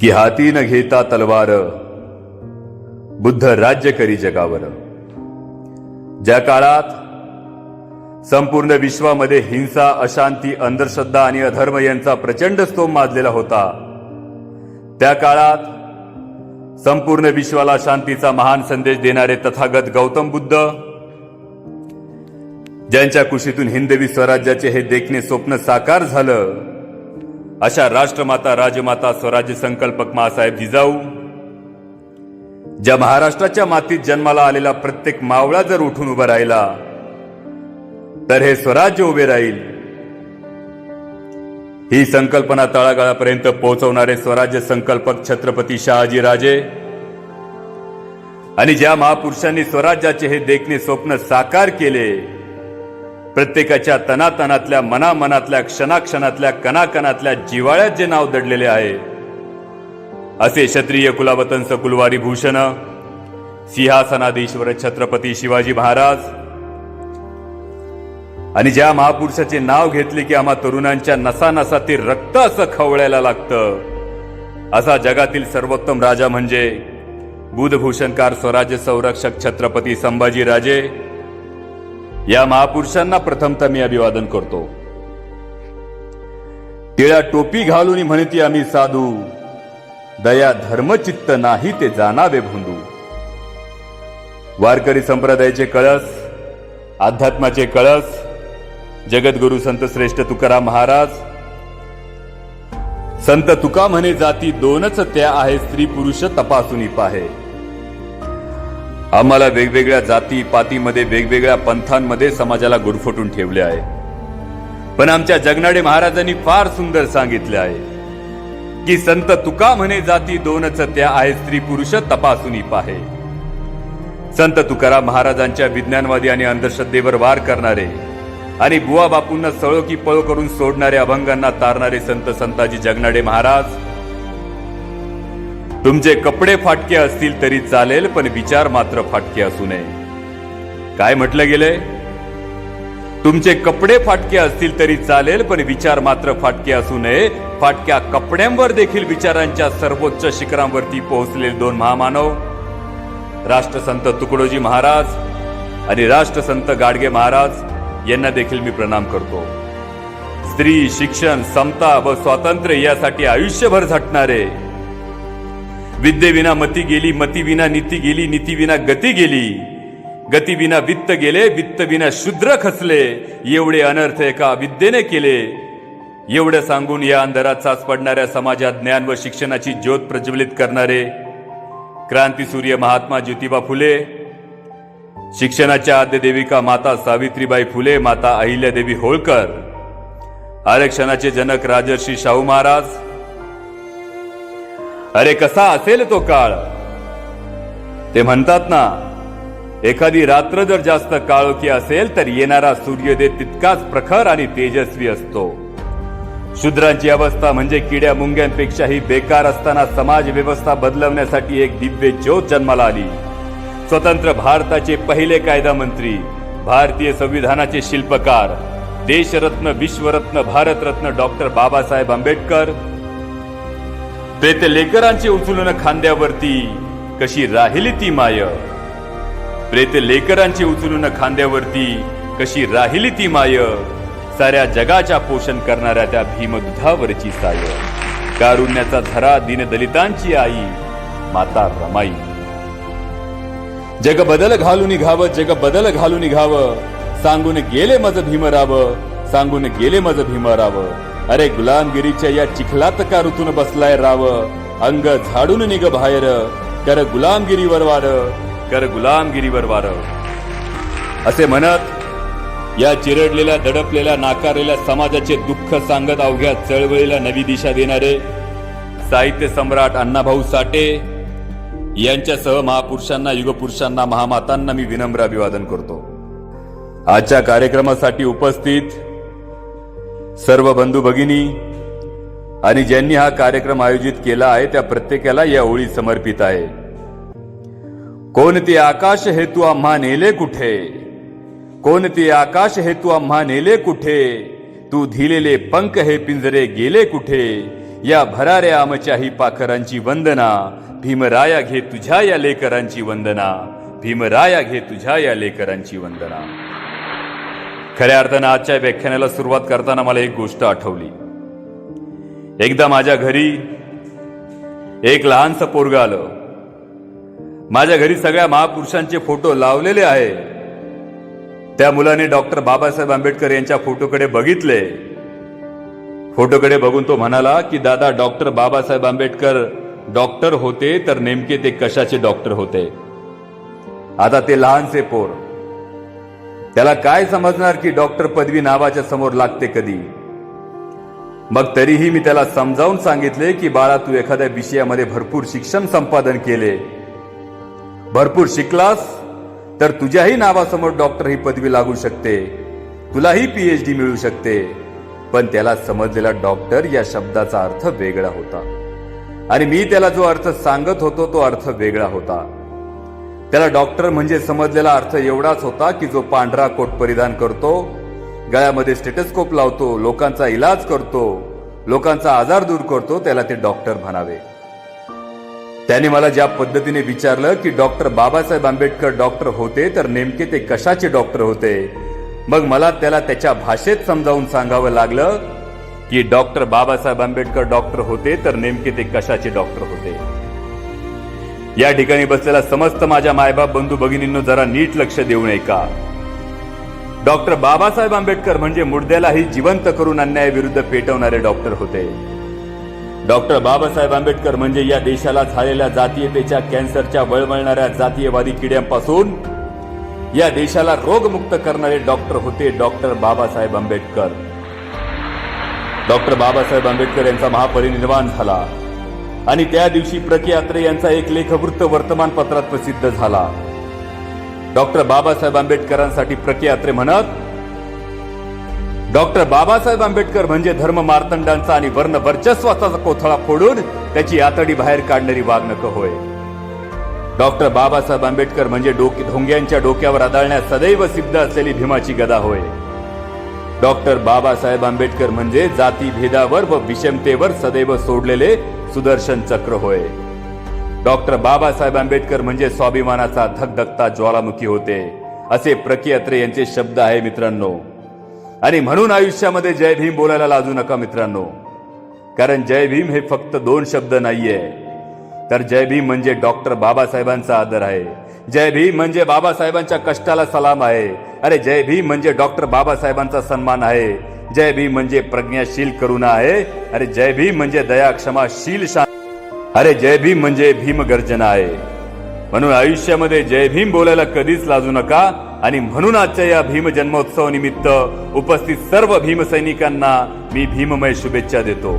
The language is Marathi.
की हाती न घेता तलवार बुद्ध राज्य करी जगावर. ज्या काळात संपूर्ण विश्वामध्ये हिंसा अशांती अंधश्रद्धा आणि अधर्म यांचा प्रचंड स्तोम माजलेला होता त्या काळात संपूर्ण विश्वाला शांतीचा महान संदेश देणारे तथागत गौतम बुद्ध ज्यांच्या कुशीतून हिंदवी स्वराज्याचे हे देखणे स्वप्न साकार झालं अशा राष्ट्रमाता राजमाता स्वराज्य संकल्पक मासाहेब जिजाऊ ज्या महाराष्ट्राच्या मातीत जन्माला आलेला प्रत्येक मावळा जर उठून उभा राहिला तर हे स्वराज्य उभे राहील. ही संकल्पना तळागाळापर्यंत पोहोचवणारे स्वराज्य संकल्पक छत्रपती शहाजी राजे आणि ज्या महापुरुषांनी स्वराज्याचे हे देखणे स्वप्न साकार केले प्रत्येकाच्या तनातनातल्या मनामनातल्या क्षणाक्षणातल्या कणाकणातल्या जिवाळ्यात जे नाव दडलेले आहे. असे क्षत्रिय कुलावतंस कुलवारी भूषण सिंहासनाधीश्वर छत्रपती शिवाजी महाराज आणि ज्या महापुरुषाचे नाव घेतले की आम्हा तरुणांच्या नसा नसा ते रक्त असं खवळायला लागतं. असा जगातील सर्वोत्तम राजा म्हणजे बुधभूषणकार स्वराज्य संरक्षक छत्रपती संभाजी राजे या महापुरुषांना प्रथमतः मी अभिवादन करतो. टिळा टोपी घालून म्हणती आम्ही साधू दया धर्मचित्त नाही ते जाणावे भोंदू. वारकरी संप्रदायाचे कळस अध्यात्माचे कळस जगद्गुरु संत श्रेष्ठ तुकाराम महाराज संत तुका म्हणे जाती दोनच त्या आहे स्त्री पुरुष तपासून पाहे. आम्हाला वेगवेगळ्या जाती पातीमध्ये वेगवेगळ्या पंथांमध्ये समाजाला गुरफटून ठेवले आहे. पण आमच्या जगनाडे महाराजांनी फार सुंदर सांगितले आहे की संत तुका म्हणे जाती दोनच त्या आहे स्त्री पुरुष तपासून पाहे. संत तुकाराम महाराजांच्या विज्ञानवादी आणि अंधश्रद्धेवर वार करणारे आणि बुवा बापूंना सळो की पळो करून सोडणारे अभंगांना तारणारे संत संताजी जगनाडे महाराज तुमचे कपडे फाटके असतील तरी चालेल पण विचार मात्र फाटके असू नये. काय म्हटलं गेले तुमचे कपडे फाटके असतील तरी चालेल पण विचार मात्र फाटके असू नये. फाटक्या कपड्यांवर देखील विचारांच्या सर्वोच्च शिखरांवरती पोहोचलेले दोन महामानव राष्ट्रसंत तुकडोजी महाराज आणि राष्ट्रसंत गाडगे महाराज यांना देखील मी प्रणाम करतो. स्त्री शिक्षण समता व स्वातंत्र्य यासाठी आयुष्यभर झटणारे विद्येविना मती गेली मतीविना नीती गेली नीतीविना गती गेली. गतीविना वित्त गेले वित्तविना शुद्र शूद्र खचले एवढे अनर्थ एका विद्येने केले. एवढं सांगून या अंधारात साच पडणाऱ्या समाजात ज्ञान व शिक्षणाची ज्योत प्रज्वलित करणारे क्रांतीसूर्य महात्मा ज्योतिबा फुले शिक्षणाच्या आद्यदेविका माता सावित्रीबाई फुले माता अहिल्यादेवी होळकर आरक्षणाचे जनक राजर्षी शाहू महाराज अरे कसा असेल तो काळ? ते म्हणतात ना एखादी रात्र जर जास्त काळोखी असेल तर येणारा सूर्योदय तितकाच प्रखर आणि तेजस्वी असतो. शूद्रांची अवस्था म्हणजे किड्या मुंग्यांपेक्षाही बेकार असताना समाज व्यवस्था बदलवण्यासाठी एक दिव्य ज्योत जन्माला आली. स्वतंत्र भारताचे पहिले कायदा मंत्री भारतीय संविधानाचे शिल्पकार देशरत्न विश्वरत्न भारतरत्न डॉक्टर बाबासाहेब आंबेडकर प्रेत लेकरांचे उचलून खांद्यावरती कशी राहिली ती माय? प्रेत लेकरांचे उचलून खांद्यावरती कशी राहिली ती माय? साऱ्या जगाच्या पोषण करणाऱ्या त्या भीमदुधावरची साय. कारुण्याचा झरा दीनदलितांची आई माता रमाई. जग बदल घालून घावं जग बदल घालून घाव सांगून गेले मज भीमराव सांगून गेले मज भीमराव. अरे गुलामगिरीच्या या चिखलात का ऋतून बसलाय राव? अंग झाडून निघ बाहेर. कर गुलामगिरीवर वार. कर गुलामगिरीवर वार. असे म्हणत या चिरडलेल्या दडपलेल्या नाकारलेल्या समाजाचे दुःख सांगत अवघ्या चळवळीला नवी दिशा देणारे साहित्य सम्राट अण्णाभाऊ साठे यांच्यासह महापुरुषांना युगपुरुषांना महामातांना मी विनम्र अभिवादन करतो. आजच्या कार्यक्रमासाठी उपस्थित सर्व बंधू भगिनी आणि ज्यांनी हा कार्यक्रम आयोजित केला आहे त्या प्रत्येकाला या ओळी समर्पित आहे. कोणते आकाश हेतू आम्हा नेले कुठे? कोणते आकाश हेतू आम्हा नेले कुठे? तू धिलेले पंख हे पिंजरे गेले कुठे? या भरारे आमच्याही पाखरांची वंदना भीमराया घे तुझ्या या लेकरांची वंदना भीमराया घे तुझ्या या लेकरांची वंदना. खऱ्या अर्थानं आजच्या व्याख्यानाला सुरुवात करताना मला एक गोष्ट आठवली. एकदा माझ्या घरी एक लहानसं पोरग आलं. माझ्या घरी सगळ्या महापुरुषांचे फोटो लावलेले आहे. त्या मुलाने डॉक्टर बाबासाहेब आंबेडकर यांच्या फोटोकडे बघितले. फोटोकडे बघून तो म्हणाला की दादा डॉक्टर बाबासाहेब आंबेडकर डॉक्टर होते तर नेमके ते कशाचे डॉक्टर होते? आता ते लहानसे पोर त्याला काय समजणार की डॉक्टर पदवी नावाच्या समोर लागते कधी? मग तरीही मी त्याला समजावून सांगितले की बाळा तू एखाद्या विषयामध्ये भरपूर शिक्षण संपादन केले. भरपूर शिकलास तर तुझ्याही नावासमोर डॉक्टर ही पदवी लागू शकते. तुलाही पीएचडी मिळू शकते. पण त्याला समजलेला डॉक्टर या शब्दाचा अर्थ वेगळा होता. आणि मी त्याला जो अर्थ सांगत होतो तो अर्थ वेगळा होता. त्याला डॉक्टर म्हणजे समजलेला अर्थ एवढाच होता की जो पांढरा कोट परिधान करतो गळ्यामध्ये स्टेटस्कोप लावतो लोकांचा इलाज करतो लोकांचा आजार दूर करतो त्याला ते डॉक्टर म्हणावे. त्याने मला ज्या पद्धतीने विचारलं की डॉक्टर बाबासाहेब आंबेडकर डॉक्टर होते तर नेमके ते कशाचे डॉक्टर होते? मग मला त्याला त्याच्या भाषेत समजावून सांगावं लागलं की डॉक्टर बाबासाहेब आंबेडकर डॉक्टर होते तर नेमके ते कशाचे डॉक्टर होते? या ठिकाणी बसलेला समस्त माझ्या मायबाप बंधू भगिनींनो जरा नीट लक्ष देऊन ऐका डॉक्टर बाबासाहेब आंबेडकर म्हणजे मुर्द्यालाही जिवंत करून अन्यायाविरुद्ध पेटवणारे डॉक्टर होते. डॉक्टर बाबासाहेब आंबेडकर म्हणजे या देशाला झालेल्या जातीयतेच्या कॅन्सरच्या वळवळणाऱ्या जातीयवादी किड्यांपासून या देशाला रोगमुक्त करणारे डॉक्टर होते डॉक्टर बाबासाहेब आंबेडकर. डॉक्टर बाबासाहेब आंबेडकर यांचा महापरिनिर्वाण झाला. आणि त्या दिवशी प्रकियात्रे यांचा एक लेखवृत्त वर्तमानपत्रात प्रसिद्ध झाला. डॉक्टर बाबासाहेब आंबेडकरांसाठी प्रकियात्रे म्हणत डॉक्टर बाबासाहेब आंबेडकर म्हणजे धर्म मार्तंडांचा आणि वर्ण वर्चस्वाचा कोथळा फोडून त्याची आतडी बाहेर काढणारी वागणक होय. डॉक्टर बाबासाहेब आंबेडकर म्हणजे डोके ढोंग्यांच्या डोक्यावर आदळण्यास सदैव सिद्ध असलेली भीमाची गदा होय. डॉक्टर बाबासाहेब आंबेडकर म्हणजे जाती भेदावर व विषमतेवर सदैव सोडलेले सुदर्शन चक्र होय. डॉक्टर बाबासाहेब आंबेडकर म्हणजे स्वाभिमानाचा धगधगता ज्वालामुखी होते असे प्रकियात्रे यांचे शब्द आहे मित्रांनो. आणि म्हणून आयुष्यामध्ये जय भीम बोलायला लाजू नका मित्रांनो. कारण जय भीम हे फक्त दोन शब्द नाहीये. तर जय भीम म्हणजे डॉक्टर बाबासाहेबांचा आदर आहे. जय भीम म्हणजे बाबासाहेबांच्या कष्टाला सलाम आहे. अरे जय भीम म्हणजे डॉक्टर बाबासाहेबांचा सन्मान आहे. जय भीम म्हणजे प्रज्ञाशील करुणा आहे. अरे जय भीम म्हणजे दया क्षमाशील शांत. अरे जय भीम म्हणजे भीम गर्जना आहे. म्हणून आयुष्यामध्ये जय भीम बोलायला कधीच लाजू नका आणि म्हणून आजच्या या भीम जन्मोत्सव निमित्त उपस्थित सर्व भीम सैनिकांना मी भीममय शुभेच्छा देतो.